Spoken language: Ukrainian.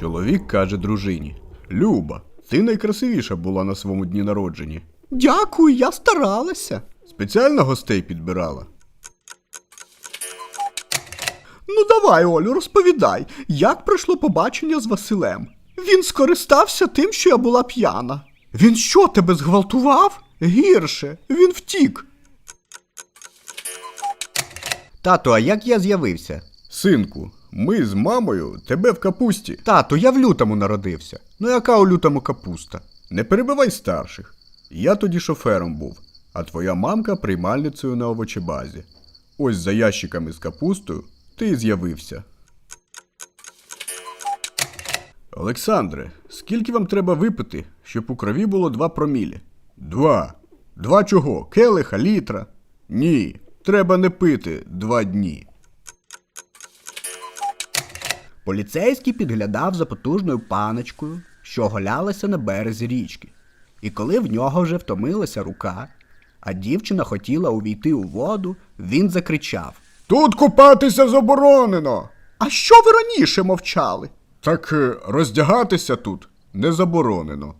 Чоловік каже дружині: Люба, ти найкрасивіша була на своєму дні народження. Дякую, я старалася. Спеціально гостей підбирала. Ну давай, Олю, розповідай, як пройшло побачення з Василем. Він скористався тим, що я була п'яна. Він що, тебе зґвалтував? Гірше, він втік. Тату, а як я з'явився? Синку, ми з мамою тебе в капусті. Тату, я в лютому народився. Ну яка у лютому капуста? Не перебивай старших. Я тоді шофером був, а твоя мамка приймальницею на овочебазі. Ось за ящиками з капустою ти і з'явився. Олександре, скільки вам треба випити, щоб у крові було два промілі? Два. Два чого? Келиха, літра? Ні, треба не пити два дні. Поліцейський підглядав за потужною паночкою, що голялася на березі річки. І коли в нього вже втомилася рука, а дівчина хотіла увійти у воду, він закричав: Тут купатися заборонено. А що ви раніше мовчали? Так е, роздягатися тут не заборонено.